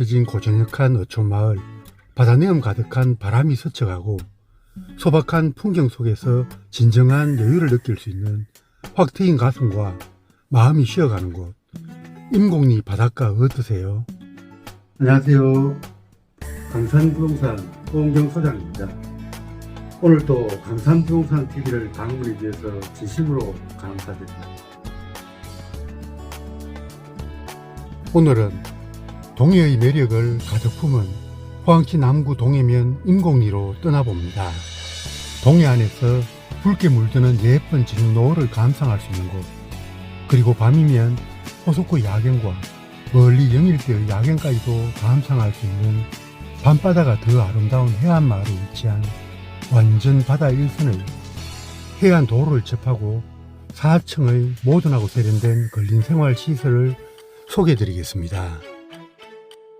펼쳐진 고저녁한 어촌마을 바다내음 가득한 바람이 스쳐가고 소박한 풍경 속에서 진정한 여유를 느낄 수 있는 확 트인 가슴과 마음이 쉬어가는 곳. 임곡리 바닷가 어떠세요? 안녕하세요. 강산부동산 홍경 소장입니다. 오늘 또 강산부동산 TV를 방문해 주셔서 진심으로 감사드립니다. 오늘은 동해의 매력을 가득 품은 포항시 남구 동해면 임곡리로 떠나봅니다. 동해 안에서 붉게 물드는 예쁜 진노을을 감상할 수 있는 곳 그리고 밤이면 호석구 야경과 멀리 영일대의 야경까지도 감상할 수 있는 밤바다가 더 아름다운 해안마을에 위치한 완전 바다 일선의 해안 도로를 접하고 4층의 모던하고 세련된 근린생활 시설을 소개해 드리겠습니다.